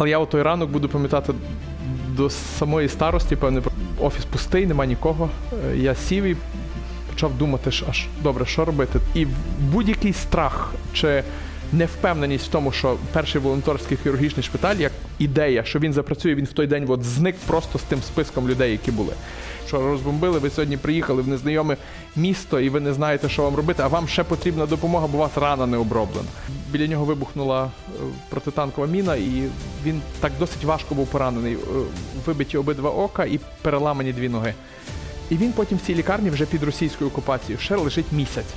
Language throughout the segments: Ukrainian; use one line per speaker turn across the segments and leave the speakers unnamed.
Але я у той ранок буду пам'ятати до самої старості, певне, офіс пустий, нема нікого. Е, Я сів і почав думати, аж добре, що робити. І будь-який страх чи невпевненість в тому, що перший волонтерський хірургічний шпиталь, як ідея, що він запрацює, він в той день от зник просто з тим списком людей, які були. Що розбомбили, ви сьогодні приїхали в незнайоме місто, і ви не знаєте, що вам робити, а вам ще потрібна допомога, бо у вас рана не оброблена. Біля нього вибухнула е, протитанкова міна, і він так досить важко був поранений. Е, Вибиті обидва ока і переламані дві ноги. І він потім в цій лікарні вже під російською окупацією ще лежить місяць.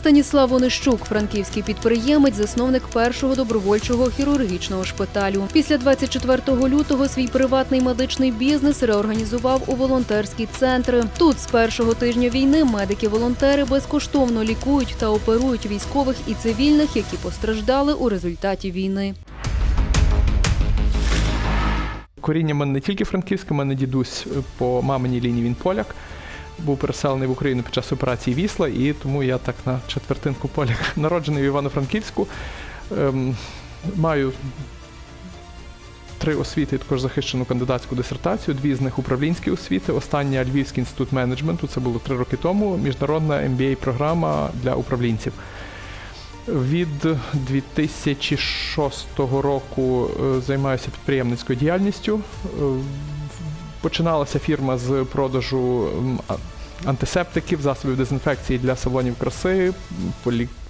Станіслав Онищук, франківський підприємець, засновник першого добровольчого хірургічного шпиталю. Після 24 лютого свій приватний медичний бізнес реорганізував у волонтерські центри. Тут з першого тижня війни медики-волонтери безкоштовно лікують та оперують військових і цивільних, які постраждали у результаті війни.
Коріння мене не тільки франківське, мене дідусь е, по маминій лінії він поляк. Був переселений в Україну під час операції Вісла, і тому я так на четвертинку поляк народжений в Івано-Франківську. Ем, маю три освіти, також захищену кандидатську дисертацію, дві з них управлінські освіти. Остання Львівський інститут менеджменту, це було три роки тому. Міжнародна MBA-програма для управлінців. Від 2006 року е, займаюся підприємницькою діяльністю. Починалася фірма з продажу антисептиків, засобів дезінфекції для салонів краси,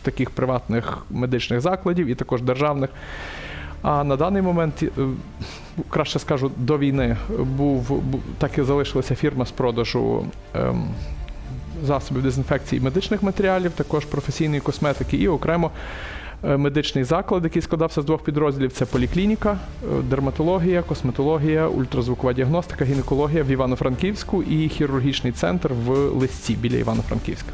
таких приватних медичних закладів і також державних. А на даний момент, е, краще скажу, до війни був, так і залишилася фірма з продажу ем, засобів дезінфекції медичних матеріалів, також професійної косметики і окремо медичний заклад, який складався з двох підрозділів: це поліклініка, е, дерматологія, косметологія, ультразвукова діагностика, гінекологія в Івано-Франківську і хірургічний центр в Лисці біля Івано-Франківська.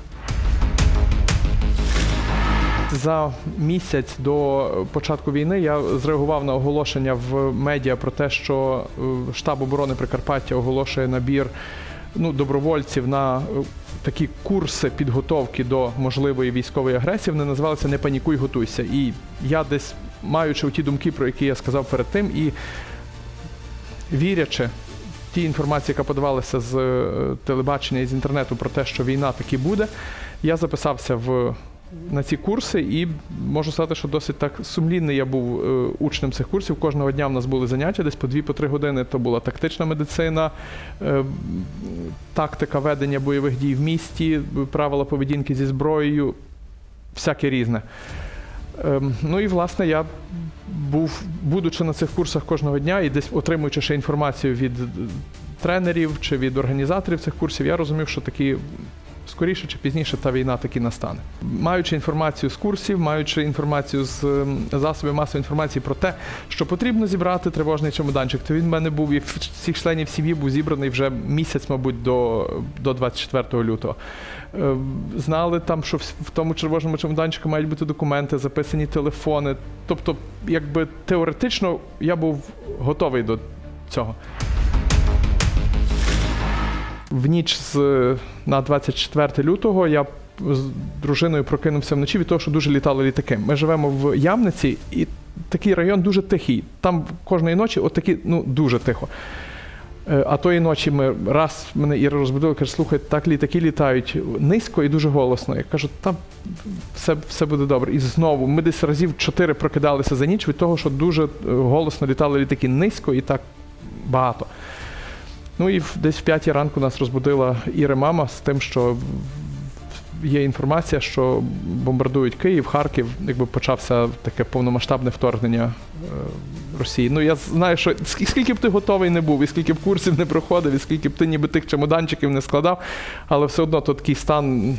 За місяць до початку війни я зреагував на оголошення в медіа про те, що е, штаб оборони Прикарпаття оголошує набір ну, добровольців на е, такі курси підготовки до можливої військової агресії. Вони називалися Не панікуй, готуйся. І я десь маючи ті думки, про які я сказав перед тим, і вірячи тій інформації, яка подавалася з е, телебачення і з інтернету про те, що війна таки буде, я записався в. На ці курси, і можу сказати, що досить так сумлінний я був е, учнем цих курсів. Кожного дня в нас були заняття, десь по 2-3 години. То була тактична медицина, е, тактика ведення бойових дій в місті, правила поведінки зі зброєю, всяке різне. Ем, Ну і власне я був, будучи на цих курсах кожного дня і десь отримуючи ще інформацію від тренерів чи від організаторів цих курсів, я розумів, що такі. Скоріше чи пізніше та війна таки настане. Маючи інформацію з курсів, маючи інформацію з ем, засобів масової інформації про те, що потрібно зібрати тривожний чемоданчик, то він в мене був і всіх членів сім'ї був зібраний вже місяць, мабуть, до, до 24 лютого. Е, Знали там, що в тому тривожному чемоданчику мають бути документи, записані телефони. Тобто, якби теоретично я був готовий до цього. В ніч з на 24 лютого я з дружиною прокинувся вночі від того, що дуже літали літаки. Ми живемо в Ямниці, і такий район дуже тихий. Там кожної ночі от ну дуже тихо. Е, А тої ночі ми раз мене Іра розбудила, каже, слухай, так літаки літають низько і дуже голосно. Я кажу, там все, все буде добре. І знову ми десь разів чотири прокидалися за ніч від того, що дуже е, голосно літали літаки низько і так багато. Ну і десь в п'ятій ранку нас розбудила Іри мама з тим, що є інформація, що бомбардують Київ, Харків, якби почався таке повномасштабне вторгнення е, Росії. Ну я знаю, що скільки б ти готовий не був, і скільки б курсів не проходив, і скільки б ти ніби тих чемоданчиків не складав, але все одно то такий стан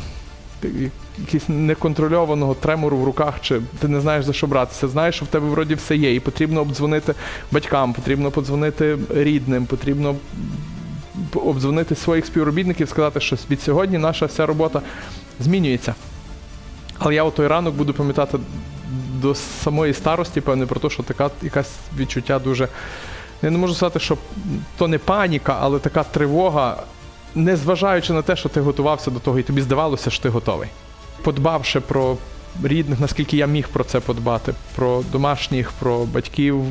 якогось неконтрольованого тремору в руках, чи ти не знаєш за що братися. Знаєш, що в тебе вроді все є, і потрібно обдзвонити батькам, потрібно подзвонити рідним, потрібно обдзвонити своїх співробітників, сказати, що від сьогодні наша вся робота змінюється. Але я у той ранок буду пам'ятати до самої старості, певне, про те, що така якась відчуття дуже. Я не можу сказати, що то не паніка, але така тривога, незважаючи на те, що ти готувався до того, і тобі здавалося, що ти готовий. Подбавши про рідних, наскільки я міг про це подбати, про домашніх, про батьків,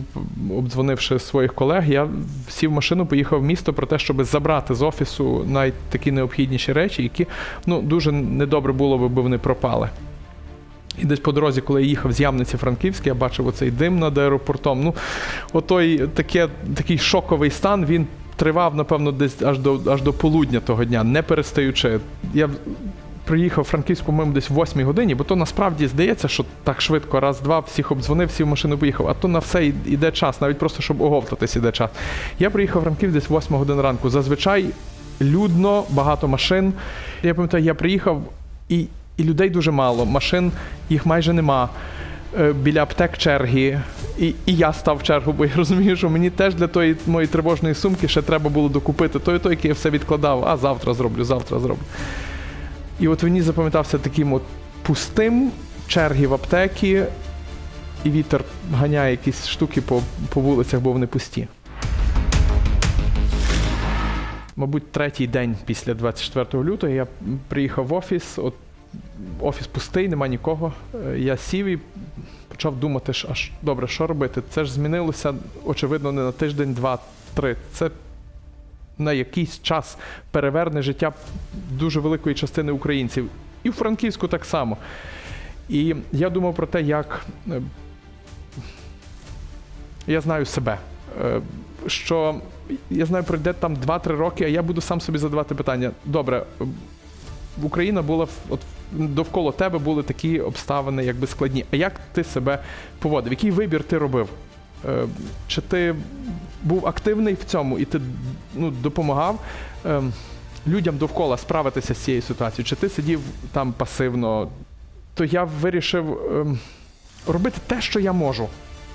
обдзвонивши своїх колег, я сів в машину, поїхав в місто про те, щоб забрати з офісу навіть такі необхідніші речі, які ну, дуже недобре було би, бо вони пропали. І десь по дорозі, коли я їхав з Ямниці Франківська, я бачив оцей дим над аеропортом. Ну, отой таке, такий шоковий стан, він тривав, напевно, десь аж до, аж до полудня того дня, не перестаючи. Я приїхав в Франківську мимо десь в 8 годині, бо то насправді здається, що так швидко, раз-два, всіх обдзвонив, всі в машину поїхав, а то на все йде час, навіть просто щоб оговтатись іде час. Я приїхав в Франків десь 8 годин ранку. Зазвичай людно, багато машин. Я пам'ятаю, я приїхав і, і людей дуже мало, машин їх майже нема. Е, Біля аптек черги, і, і я став чергу, бо я розумію, що мені теж для тої моєї тривожної сумки ще треба було докупити той, той, який я все відкладав, а завтра зроблю, завтра зроблю. І от мені запам'ятався таким от пустим черги в аптекі, і вітер ганяє якісь штуки по, по вулицях, бо вони пусті. Мабуть, третій день після 24 лютого я приїхав в офіс. От офіс пустий, нема нікого. Е, Я сів і почав думати, що аж добре, що робити? Це ж змінилося, очевидно, не на тиждень, два, три. Це на якийсь час переверне життя дуже великої частини українців. І в Франківську так само. І я думав про те, як е, я знаю себе. Е, Що я знаю, пройде там 2-3 роки, а я буду сам собі задавати питання. Добре, Україна була от довкола тебе були такі обставини, якби складні. А як ти себе поводив? Який вибір ти робив? Е, Чи ти був активний в цьому і ти ну, допомагав ем, людям довкола справитися з цією ситуацією? Чи ти сидів там пасивно? То я вирішив ем, робити те, що я можу.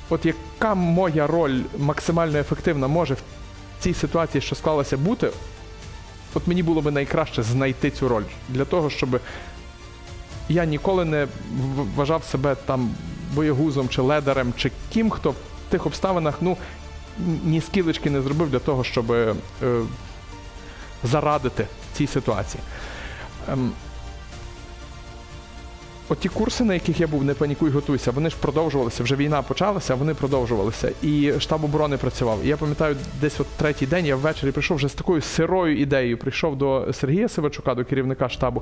От яка моя роль максимально ефективна може в цій ситуації, що склалася бути, от мені було би найкраще знайти цю роль для того, щоб я ніколи не вважав себе там боєгузом чи ледарем, чи ким, хто в тих обставинах ну, ні скілечки не зробив для того, щоб е, зарадити цій ситуації. Ем, От ті курси, на яких я був, не панікуй, готуйся, вони ж продовжувалися. Вже війна почалася, вони продовжувалися. І штаб оборони працював. І я пам'ятаю, десь от третій день я ввечері прийшов вже з такою сирою ідеєю. Прийшов до Сергія Сивачука, до керівника штабу,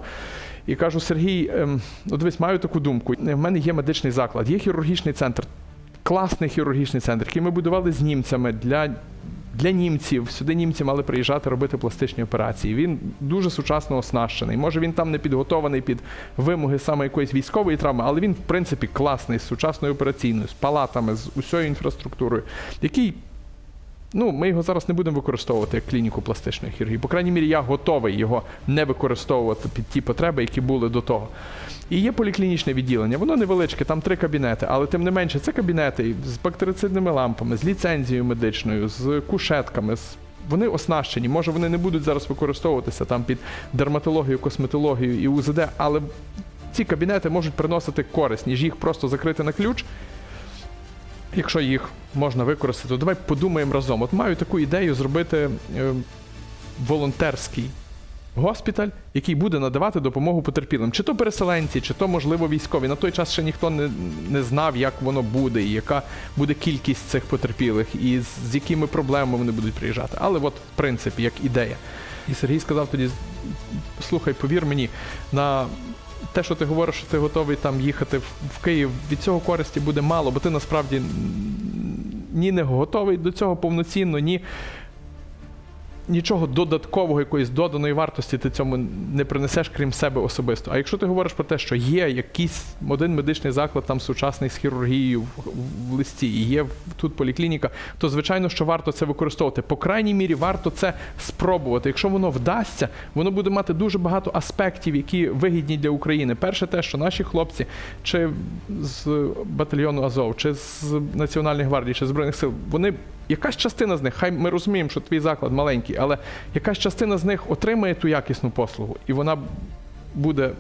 і кажу: Сергій, ем, ну дивись, маю таку думку. В мене є медичний заклад, є хірургічний центр, класний хірургічний центр, який ми будували з німцями для. Для німців сюди німці мали приїжджати робити пластичні операції. Він дуже сучасно оснащений. Може він там не підготований під вимоги саме якоїсь військової травми, але він, в принципі, класний, з сучасною операційною, з палатами, з усією інфраструктурою, який. Ну, ми його зараз не будемо використовувати як клініку пластичної хірургії. По крайній мірі, я готовий його не використовувати під ті потреби, які були до того. І є поліклінічне відділення, воно невеличке, там три кабінети, але тим не менше, це кабінети з бактерицидними лампами, з ліцензією медичною, з кушетками. З... Вони оснащені. Може, вони не будуть зараз використовуватися там під дерматологію, косметологію і УЗД, але ці кабінети можуть приносити користь, ніж їх просто закрити на ключ. Якщо їх можна використати, то давай подумаємо разом. От маю таку ідею зробити е, волонтерський госпіталь, який буде надавати допомогу потерпілим. Чи то переселенці, чи то, можливо, військові. На той час ще ніхто не, не знав, як воно буде, і яка буде кількість цих потерпілих, і з, з якими проблемами вони будуть приїжджати. Але от, в принципі, як ідея. І Сергій сказав тоді: слухай, повір мені, на те, що ти говориш, що ти готовий там їхати в, Київ, від цього користі буде мало, бо ти насправді ні не готовий до цього повноцінно, ні нічого додаткового, якоїсь доданої вартості ти цьому не принесеш, крім себе особисто. А якщо ти говориш про те, що є якийсь один медичний заклад там сучасний з хірургією в, листі, і є тут поліклініка, то звичайно, що варто це використовувати. По крайній мірі, варто це спробувати. Якщо воно вдасться, воно буде мати дуже багато аспектів, які вигідні для України. Перше, те, що наші хлопці, чи з батальйону Азов, чи з Національної гвардії, чи з збройних сил, вони якась частина з них, хай ми розуміємо, що твій заклад маленький, але якась частина з них отримає ту якісну послугу, і вона буде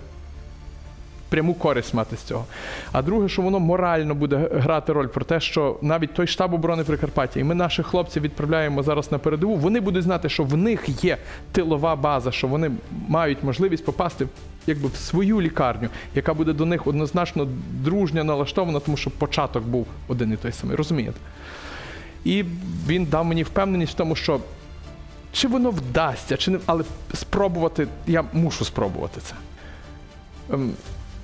пряму користь мати з цього. А друге, що воно морально буде грати роль про те, що навіть той штаб оборони Прикарпаття, і ми наших хлопців відправляємо зараз на передову. Вони будуть знати, що в них є тилова база, що вони мають можливість попасти якби в свою лікарню, яка буде до них однозначно дружньо налаштована, тому що початок був один і той самий. Розумієте? І він дав мені впевненість в тому, що чи воно вдасться, чи не, але спробувати, я мушу спробувати це. Ем,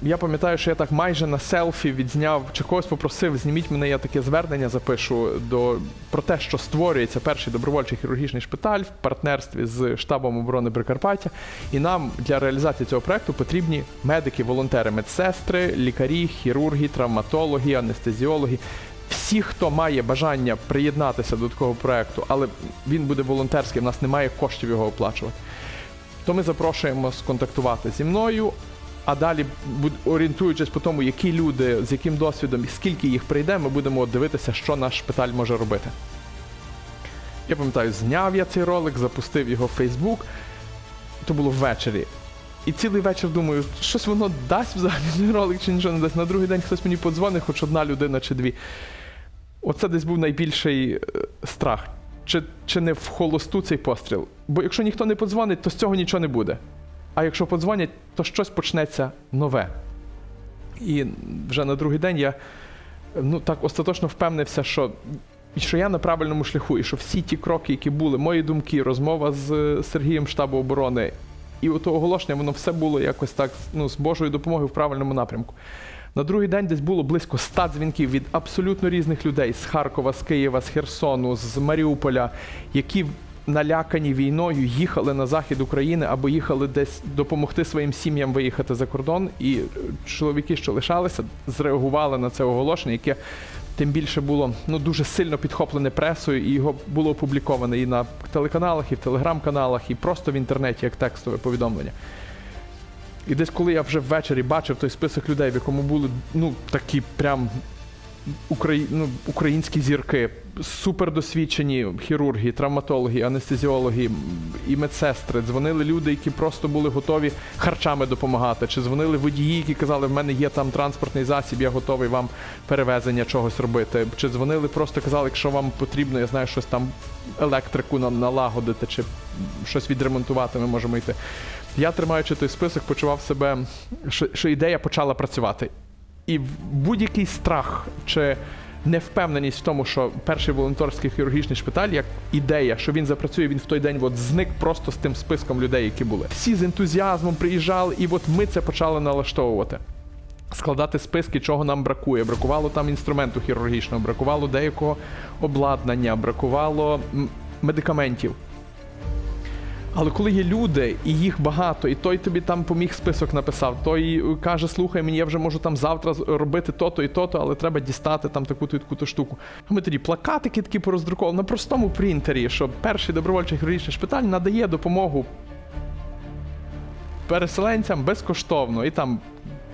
я пам'ятаю, що я так майже на селфі відзняв, чи когось попросив, зніміть мене, я таке звернення запишу до, про те, що створюється перший добровольчий хірургічний шпиталь в партнерстві з штабом оборони Прикарпаття. І нам для реалізації цього проекту потрібні медики, волонтери, медсестри, лікарі, хірурги, травматологи, анестезіологи. Всі, хто має бажання приєднатися до такого проекту, але він буде волонтерський, в нас немає коштів його оплачувати то ми запрошуємо сконтактувати зі мною. А далі, орієнтуючись по тому, які люди, з яким досвідом і скільки їх прийде, ми будемо дивитися, що наш шпиталь може робити. Я пам'ятаю, зняв я цей ролик, запустив його в Фейсбук. То було ввечері. І цілий вечір думаю, щось воно дасть взагалі ролик чи нічого не дасть. На другий день хтось мені подзвонить, хоч одна людина чи дві. Оце десь був найбільший е, страх. Чи, чи не в холосту цей постріл? Бо якщо ніхто не подзвонить, то з цього нічого не буде. А якщо подзвонять, то щось почнеться нове. І вже на другий день я ну, так остаточно впевнився, що, що я на правильному шляху, і що всі ті кроки, які були, мої думки, розмова з е, Сергієм штабу оборони, і ото оголошення, воно все було якось так ну, з Божою допомогою в правильному напрямку. На другий день десь було близько 100 дзвінків від абсолютно різних людей з Харкова, з Києва, з Херсону, з Маріуполя, які налякані війною їхали на захід України або їхали десь допомогти своїм сім'ям виїхати за кордон. І чоловіки, що лишалися, зреагували на це оголошення, яке тим більше було ну дуже сильно підхоплене пресою, і його було опубліковане і на телеканалах, і в телеграм-каналах, і просто в інтернеті як текстове повідомлення. І десь коли я вже ввечері бачив той список людей, в якому були ну такі прям украї... ну, українські зірки, супердосвідчені хірурги, травматологи, анестезіологи і медсестри. Дзвонили люди, які просто були готові харчами допомагати. Чи дзвонили водії, які казали, в мене є там транспортний засіб, я готовий вам перевезення чогось робити. Чи дзвонили, просто казали, якщо вам потрібно, я знаю, щось там електрику нам налагодити, чи щось відремонтувати, ми можемо йти. Я, тримаючи той список, почував себе, що, що ідея почала працювати. І будь-який страх чи невпевненість в тому, що перший волонтерський хірургічний шпиталь, як ідея, що він запрацює, він в той день от зник просто з тим списком людей, які були. Всі з ентузіазмом приїжджали, і от ми це почали налаштовувати. Складати списки, чого нам бракує. Бракувало там інструменту хірургічного, бракувало деякого обладнання, бракувало медикаментів. Але коли є люди, і їх багато, і той тобі там поміг список написав, той каже: слухай, мені я вже можу там завтра робити то-то і то-то, але треба дістати там таку-то таку-то штуку. Ми тоді плакатики такі пороздруковували на простому принтері, що перший добровольчий хірургічний шпиталь надає допомогу переселенцям безкоштовно. І там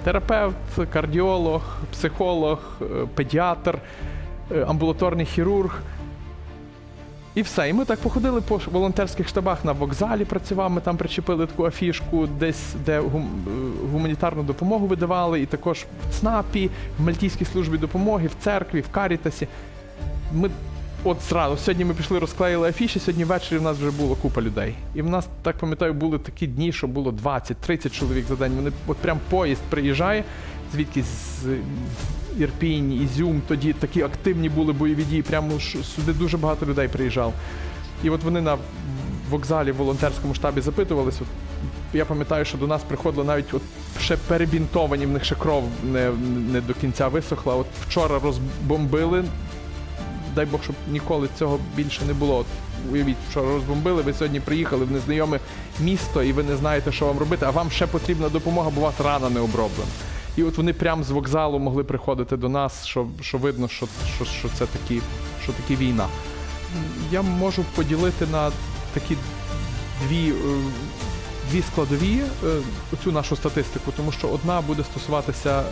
терапевт, кардіолог, психолог, е, педіатр, е, амбулаторний хірург. І все. І ми так походили по волонтерських штабах на вокзалі, працював. Ми там причепили таку афішку, десь де гум- е, гуманітарну допомогу видавали, і також в ЦНАПі, в Мальтійській службі допомоги, в церкві, в Карітасі. Ми от зразу, сьогодні ми пішли, розклеїли афіші, сьогодні ввечері в нас вже було купа людей. І в нас, так пам'ятаю, були такі дні, що було 20-30 чоловік за день. Вони от прям поїзд приїжджає, звідки з Ірпінь, Ізюм, тоді такі активні були бойові дії. Прямо сюди дуже багато людей приїжджало. І от вони на вокзалі в волонтерському штабі запитувалися. Я пам'ятаю, що до нас приходило навіть от ще перебінтовані, в них ще кров не, не до кінця висохла. От вчора розбомбили. Дай Бог, щоб ніколи цього більше не було. От уявіть, що розбомбили, ви сьогодні приїхали в незнайоме місто і ви не знаєте, що вам робити, а вам ще потрібна допомога, бо у вас рана не оброблена. І от вони прямо з вокзалу могли приходити до нас, що, що видно, що, що, що це такі, що такі війна. Я можу поділити на такі дві, е, дві складові е, цю нашу статистику, тому що одна буде стосуватися е,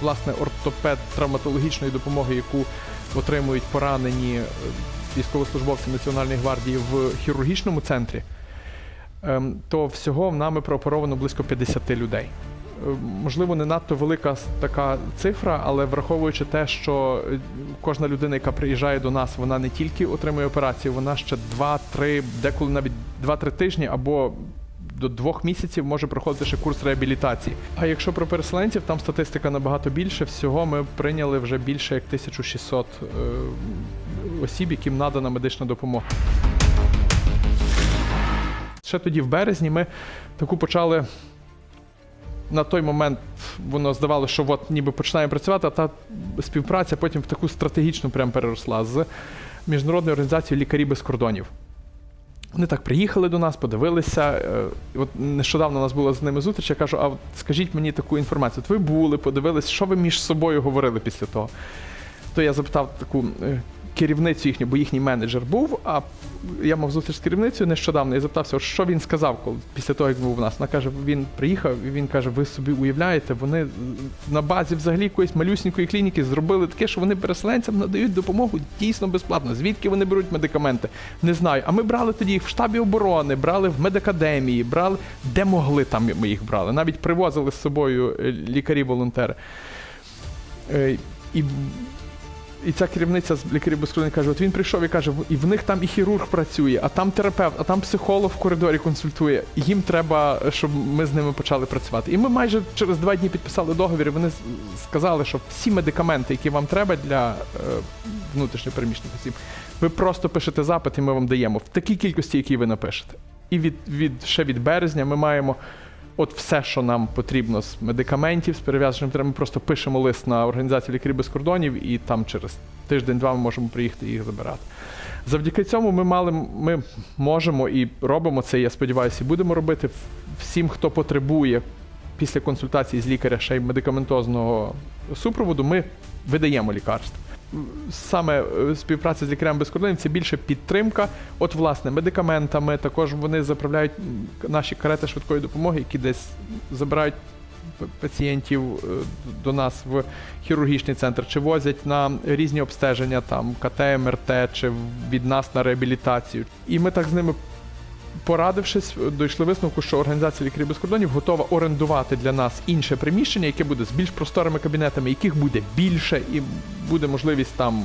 власне ортопед травматологічної допомоги, яку отримують поранені військовослужбовці Національної гвардії в хірургічному центрі. Ем, То всього нами прооперовано близько 50 людей. Е, Можливо, не надто велика така цифра, але враховуючи те, що е, кожна людина, яка приїжджає до нас, вона не тільки отримує операцію, вона ще 2-3, деколи навіть 2-3 тижні або до двох місяців може проходити ще курс реабілітації. А якщо про переселенців, там статистика набагато більше. Всього ми прийняли вже більше як 1600 е, осіб, яким надана медична допомога. Ще тоді, в березні, ми таку почали. На той момент воно здавалося, що от ніби починаємо працювати, а та співпраця потім в таку стратегічну прям переросла з міжнародною організацією лікарі без кордонів. Вони так приїхали до нас, подивилися. е, От нещодавно у нас була з ними зустріч. Я кажу: а от скажіть мені таку інформацію. От ви були, подивились, що ви між собою говорили після того. То я запитав таку е, керівницю їхню, бо їхній менеджер був. А я мав зустріч з керівницею нещодавно і запитався, що він сказав, коли після того, як був у нас. Вона каже, він приїхав і він каже: ви собі уявляєте, вони на базі взагалі якоїсь малюсінької клініки зробили таке, що вони переселенцям надають допомогу дійсно безплатно. Звідки вони беруть медикаменти? Не знаю. А ми брали тоді їх в штабі оборони, брали в медакадемії, брали де могли там ми їх брали. Навіть привозили з собою е, лікарі-волонтери. Е, І і ця керівниця з лікарів без кордонів каже: от він прийшов і каже, і в них там і хірург працює, а там терапевт, а там психолог в коридорі консультує. І їм треба, щоб ми з ними почали працювати. І ми майже через два дні підписали договір. і Вони сказали, що всі медикаменти, які вам треба для е, внутрішньопереміщених осіб, ви просто пишете запит, і ми вам даємо в такій кількості, які ви напишете. І від, від ще від березня ми маємо. От все, що нам потрібно з медикаментів, з перев'язанням, треба, ми просто пишемо лист на організацію лікарів без кордонів, і там через тиждень-два ми можемо приїхати і їх забирати. Завдяки цьому ми мали, ми можемо і робимо це, я сподіваюся, і будемо робити всім, хто потребує після консультації з лікаря ще й медикаментозного супроводу, ми видаємо лікарства. Саме е, співпраця з лікарями без кордонів це більше підтримка. От, власне, медикаментами. Також вони заправляють наші карети швидкої допомоги, які десь забирають пацієнтів е, до нас в хірургічний центр, чи возять на різні обстеження, там КТ, МРТ, чи від нас на реабілітацію. І ми так з ними. Порадившись, дійшли висновку, що організація лікарів без кордонів готова орендувати для нас інше приміщення, яке буде з більш просторими кабінетами, яких буде більше, і буде можливість там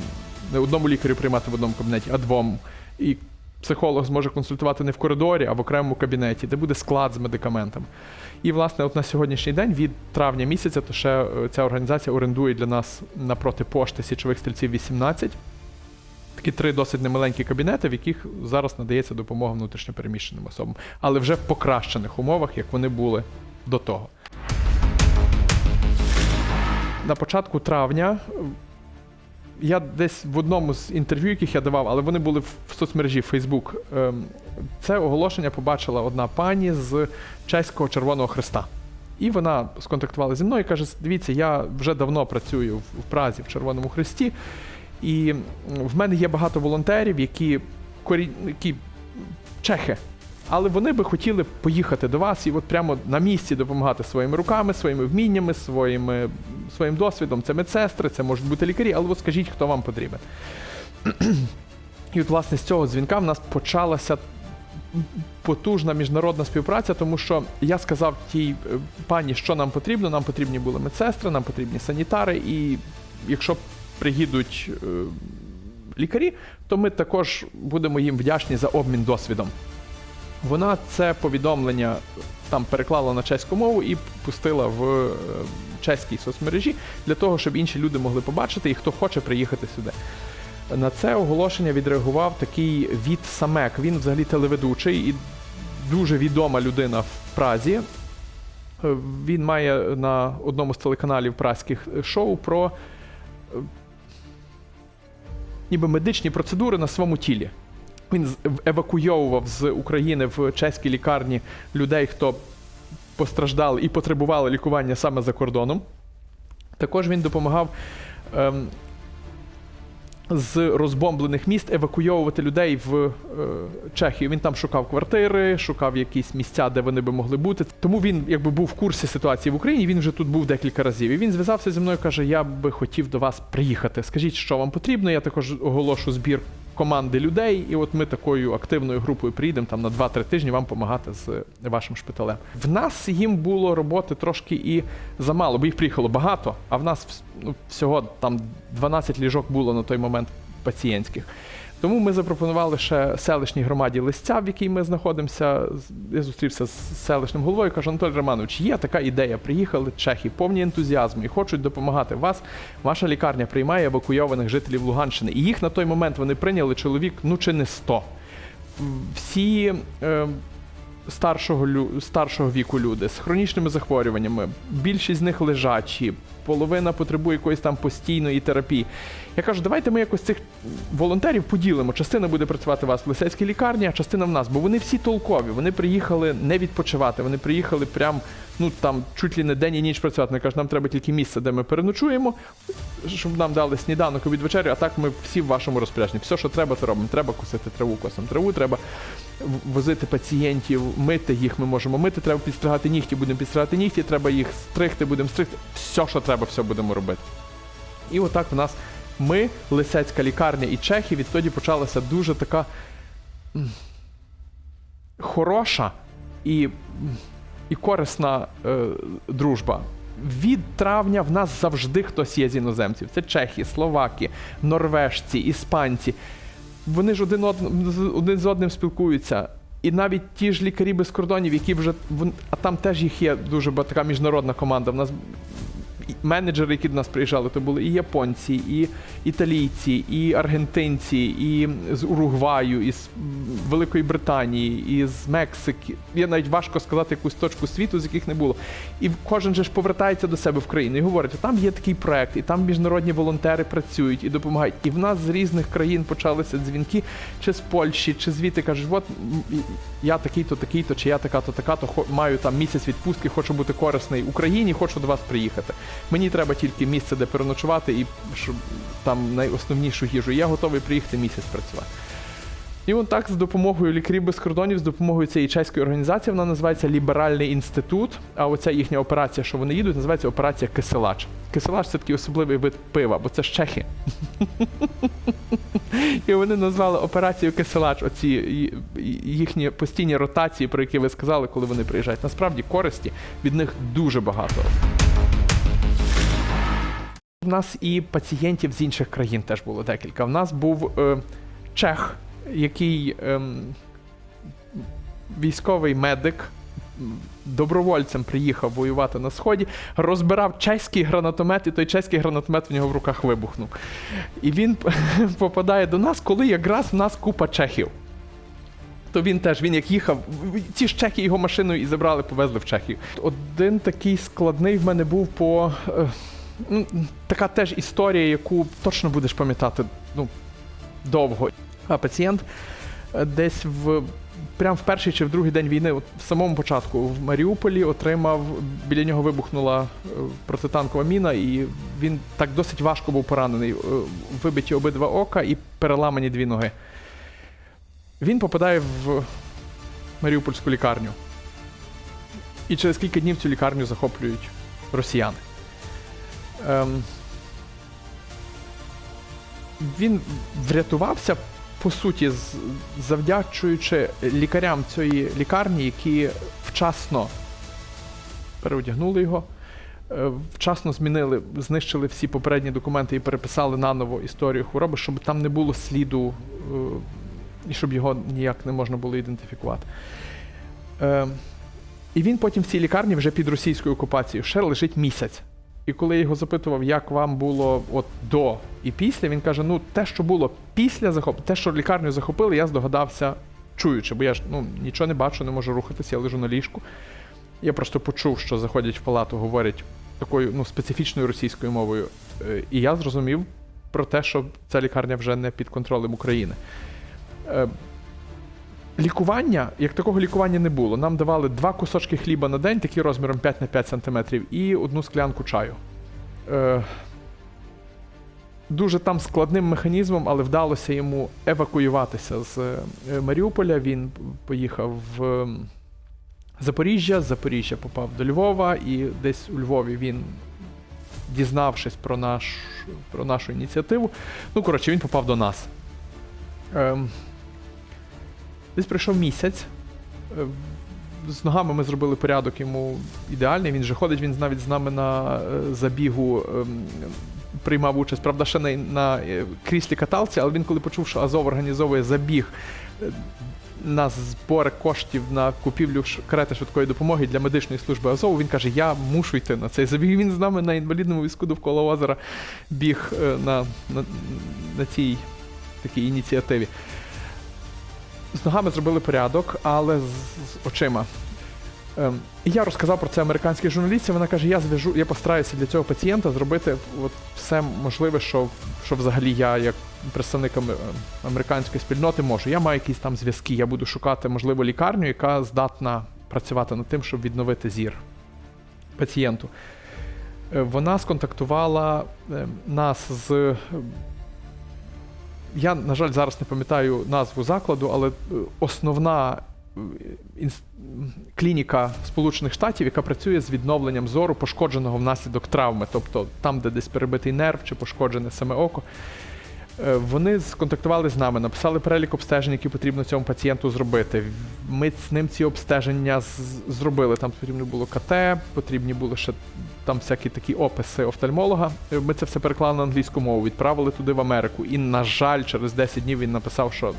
не одному лікарю приймати в одному кабінеті, а двом. І психолог зможе консультувати не в коридорі, а в окремому кабінеті, де буде склад з медикаментами. І, власне, от на сьогоднішній день, від травня місяця, то ще е, ця організація орендує для нас напроти пошти січових стрільців 18. Такі три досить немаленькі кабінети, в яких зараз надається допомога внутрішньопереміщеним особам, але вже в покращених умовах, як вони були до того. На початку травня я десь в одному з інтерв'ю, яких я давав, але вони були в соцмережі Facebook. ем, Це оголошення побачила одна пані з чеського Червоного Христа. І вона сконтактувала зі мною і каже: дивіться, я вже давно працюю в Празі в Червоному Христі, і в мене є багато волонтерів, які, корі... які чехи. Але вони би хотіли поїхати до вас і от прямо на місці допомагати своїми руками, своїми вміннями, своїми, своїм досвідом. Це медсестри, це можуть бути лікарі, але от скажіть, хто вам потрібен. І от, власне, з цього дзвінка в нас почалася потужна міжнародна співпраця, тому що я сказав тій е, пані, що нам потрібно. Нам потрібні були медсестри, нам потрібні санітари, і якщо приїдуть е, лікарі, то ми також будемо їм вдячні за обмін досвідом. Вона це повідомлення там переклала на чеську мову і пустила в е, чеській соцмережі для того, щоб інші люди могли побачити і хто хоче приїхати сюди. На це оголошення відреагував такий від Самек. Він взагалі телеведучий і дуже відома людина в Празі. Е, Він має на одному з телеканалів празьких шоу про е, ніби медичні процедури на своєму тілі. Він евакуйовував з України в чеській лікарні людей, хто постраждали і потребували лікування саме за кордоном. Також він допомагав ем, з розбомблених міст евакуйовувати людей в е, Чехію. Він там шукав квартири, шукав якісь місця, де вони би могли бути. Тому він якби був в курсі ситуації в Україні. Він вже тут був декілька разів. І він зв'язався зі мною. каже: Я би хотів до вас приїхати. Скажіть, що вам потрібно. Я також оголошу збір команди людей, і от ми такою активною групою приїдемо там на 2-3 тижні вам допомагати з вашим шпиталем. В нас їм було роботи трошки і замало, бо їх приїхало багато, а в нас ну, всього там 12 ліжок було на той момент пацієнтських. Тому ми запропонували ще селищній громаді листя, в якій ми знаходимося. Я зустрівся з селищним головою. Кажу, Анатолій Романович, є така ідея. Приїхали чехи, повні ентузіазму і хочуть допомагати вас. Ваша лікарня приймає евакуйованих жителів Луганщини. І їх на той момент вони прийняли чоловік, ну чи не 100. Всі е, старшого, старшого віку люди з хронічними захворюваннями, більшість з них лежачі, половина потребує якоїсь там постійної терапії. Я кажу, давайте ми якось цих волонтерів поділимо. Частина буде працювати у вас в Лисецькій лікарні, а частина в нас. Бо вони всі толкові. Вони приїхали не відпочивати. Вони приїхали прям, ну там чуть ли не день і ніч працювати. Вони кажуть, нам треба тільки місце, де ми переночуємо, щоб нам дали сніданок обід вечерю, а так ми всі в вашому розпорядженні. Все, що треба, то робимо. Треба косити траву, косимо траву, треба возити пацієнтів, мити їх ми можемо мити, треба підстригати нігті, будемо підстригати нігті, треба їх стригти, будемо стригти. Все, що треба, все будемо робити. І отак в нас ми, Лисецька лікарня і Чехи, відтоді почалася дуже така хороша і, і корисна е, дружба. Від травня в нас завжди хтось є з іноземців. Це чехи, словаки, норвежці, іспанці. Вони ж один, один з одним спілкуються. І навіть ті ж лікарі без кордонів, які вже а там теж їх є дуже така міжнародна команда. В нас менеджери, які до нас приїжджали, то були і японці, і італійці, і аргентинці, і з Уругваю, і з Великої Британії, і з Мексики. Я навіть важко сказати якусь точку світу, з яких не було. І кожен же ж повертається до себе в країну і говорить: там є такий проект, і там міжнародні волонтери працюють і допомагають. І в нас з різних країн почалися дзвінки, чи з Польщі, чи звідти кажуть, от я такий-то, такий-то, чи я така-то, така-то, маю там місяць відпустки, хочу бути корисний Україні, хочу до вас приїхати. Мені треба тільки місце, де переночувати, і щоб там найосновнішу їжу. Я готовий приїхати місяць працювати. І от так з допомогою лікарів без кордонів, з допомогою цієї чеської організації, вона називається Ліберальний інститут. А оця їхня операція, що вони їдуть, називається операція Киселач. Киселач це такий особливий вид пива, бо це ж чехи. І вони назвали операцію Киселач, оці їхні постійні ротації, про які ви сказали, коли вони приїжджають. Насправді користі від них дуже багато. У нас і пацієнтів з інших країн теж було декілька. В нас був е, чех, який ем, військовий медик. Добровольцем приїхав воювати на сході, розбирав чеський гранатомет, і той чеський гранатомет в нього в руках вибухнув. І він попадає до нас, коли якраз в нас купа чехів. То він теж, він як їхав, ті ж чехи його машиною і забрали, повезли в Чехію. Один такий складний в мене був по. Ну, така теж історія, яку точно будеш пам'ятати ну, довго. А пацієнт е, десь в. Прямо в перший чи в другий день війни, от в самому початку в Маріуполі отримав, біля нього вибухнула е, протитанкова міна, і він так досить важко був поранений. Е, Вибиті обидва ока і переламані дві ноги. Він попадає в Маріупольську лікарню. І через кілька днів цю лікарню захоплюють росіяни. Ем, він врятувався, по суті, завдячуючи лікарям цієї лікарні, які вчасно переодягнули його, е, вчасно змінили, знищили всі попередні документи і переписали наново історію хвороби, щоб там не було сліду е, і щоб його ніяк не можна було ідентифікувати. Е, і він потім в цій лікарні вже під російською окупацією ще лежить місяць. І коли я його запитував, як вам було от до і після, він каже: ну, те, що було після захоплення, те, що лікарню захопили, я здогадався, чуючи, бо я ж ну, нічого не бачу, не можу рухатися, я лежу на ліжку. Я просто почув, що заходять в палату, говорять такою ну, специфічною російською мовою. Е, І я зрозумів про те, що ця лікарня вже не під контролем України. Е, лікування, як такого лікування не було. Нам давали два кусочки хліба на день, такі розміром 5 на 5 сантиметрів, і одну склянку чаю. Е, дуже там складним механізмом, але вдалося йому евакуюватися з е, Маріуполя. Він поїхав в Запоріжжя, з Запоріжжя попав до Львова, і десь у Львові він, дізнавшись про, наш, про нашу ініціативу, ну, коротше, він попав до нас. Ем, десь пройшов місяць. Е, З ногами ми зробили порядок йому ідеальний. Він же ходить, він навіть з нами на е, забігу ем, приймав участь, правда, ще не на е, кріслі каталці, але він, коли почув, що Азов організовує забіг на збор коштів на купівлю карети швидкої допомоги для медичної служби Азову, він каже: Я мушу йти на цей забіг. Він з нами на інвалідному візку довкола озера біг на, на, на цій такій ініціативі. З ногами зробили порядок, але з, з очима. Ем, і я розказав про це американській журналістці. Вона каже: я зв'яжу, я постараюся для цього пацієнта зробити от все можливе, що, що взагалі я, як представник американської спільноти, можу. Я маю якісь там зв'язки. Я буду шукати, можливо, лікарню, яка здатна працювати над тим, щоб відновити зір пацієнту. Е, Вона сконтактувала е, нас з. Я, на жаль, зараз не пам'ятаю назву закладу, але е, основна е, клініка Сполучених Штатів, яка працює з відновленням зору, пошкодженого внаслідок травми, тобто там, де десь перебитий нерв чи пошкоджене саме око. Е, Вони сконтактували з нами, написали перелік обстежень, які потрібно цьому пацієнту зробити. Ми з ним ці обстеження зробили. Там потрібно було КТ, потрібні були ще там всякі такі описи офтальмолога. Е, Ми це все переклали на англійську мову, відправили туди в Америку. І, на жаль, через 10 днів він написав, що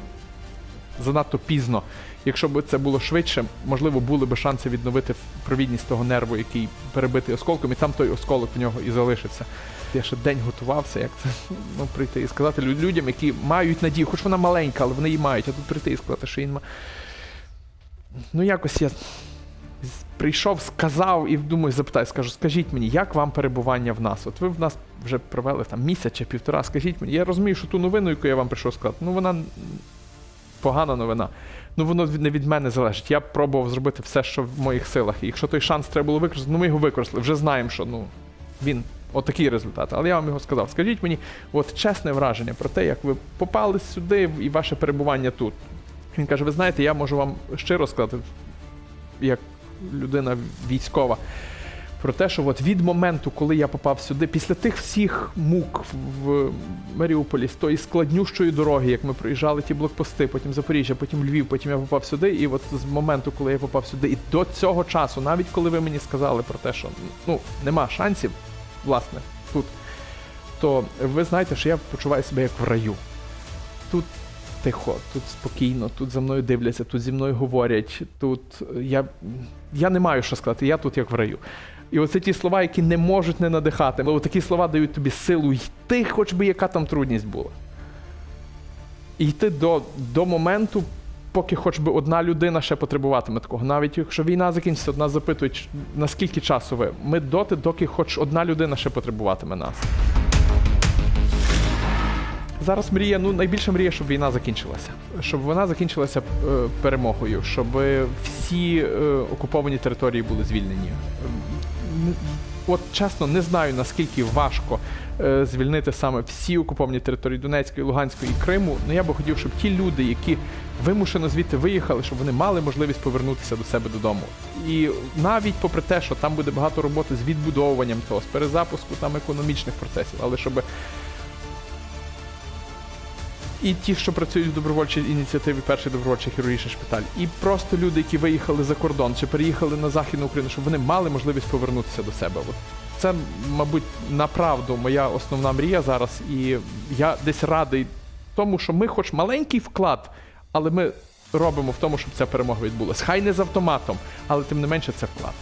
занадто пізно. Якщо б це було швидше, можливо, були б шанси відновити провідність того нерву, який перебитий осколком, і там той осколок в нього і залишився. Я ще день готувався, як це ну, прийти і сказати людям, які мають надію, хоч вона маленька, але вони її мають, а тут прийти і сказати, що він ма. Ну, якось я прийшов, сказав і думаю, запитаю, скажу, скажіть мені, як вам перебування в нас? От ви в нас вже провели там місяць чи півтора, скажіть мені. Я розумію, що ту новину, яку я вам прийшов сказати, ну вона погана новина. Ну воно не від мене залежить. Я пробував зробити все, що в моїх силах. І якщо той шанс треба було використати, ну ми його використали. Вже знаємо, що ну він отакий результат. Але я вам його сказав. Скажіть мені, от чесне враження про те, як ви попали сюди і ваше перебування тут. Він каже: ви знаєте, я можу вам щиро сказати, як людина військова. Про те, що от від моменту, коли я попав сюди, після тих всіх мук в Маріуполі, з тої складнющої дороги, як ми проїжджали ті блокпости, потім Запоріжжя, потім Львів, потім я попав сюди. І от з моменту, коли я попав сюди, і до цього часу, навіть коли ви мені сказали про те, що ну нема шансів, власне, тут, то ви знаєте, що я почуваю себе як в раю. Тут тихо, тут спокійно, тут за мною дивляться, тут зі мною говорять. Тут я, я не маю що сказати, я тут як в раю. І оце ті слова, які не можуть не надихати. Але такі слова дають тобі силу йти, хоч би яка там трудність була. Йти до, до моменту, поки хоч би одна людина ще потребуватиме такого. Навіть якщо війна закінчиться, нас запитують, наскільки часу ви. Ми доти, доки хоч одна людина ще потребуватиме нас. Зараз мрія, ну найбільша мрія, щоб війна закінчилася. Щоб вона закінчилася е, перемогою, щоб всі е, окуповані території були звільнені. От чесно, не знаю наскільки важко е, звільнити саме всі окуповані території Донецької, Луганської і Криму. Ну я би хотів, щоб ті люди, які вимушено звідти виїхали, щоб вони мали можливість повернутися до себе додому. І навіть попри те, що там буде багато роботи з відбудовуванням того, з перезапуску там економічних процесів, але щоб і ті, що працюють в добровольчій ініціативі, перший добровольчий хірургічний шпиталь, і просто люди, які виїхали за кордон чи переїхали на західну Україну, щоб вони мали можливість повернутися до себе. От це, мабуть, направду моя основна мрія зараз, і я десь радий тому, що ми, хоч маленький вклад, але ми робимо в тому, щоб ця перемога відбулася. Хай не з автоматом, але тим не менше це вклад.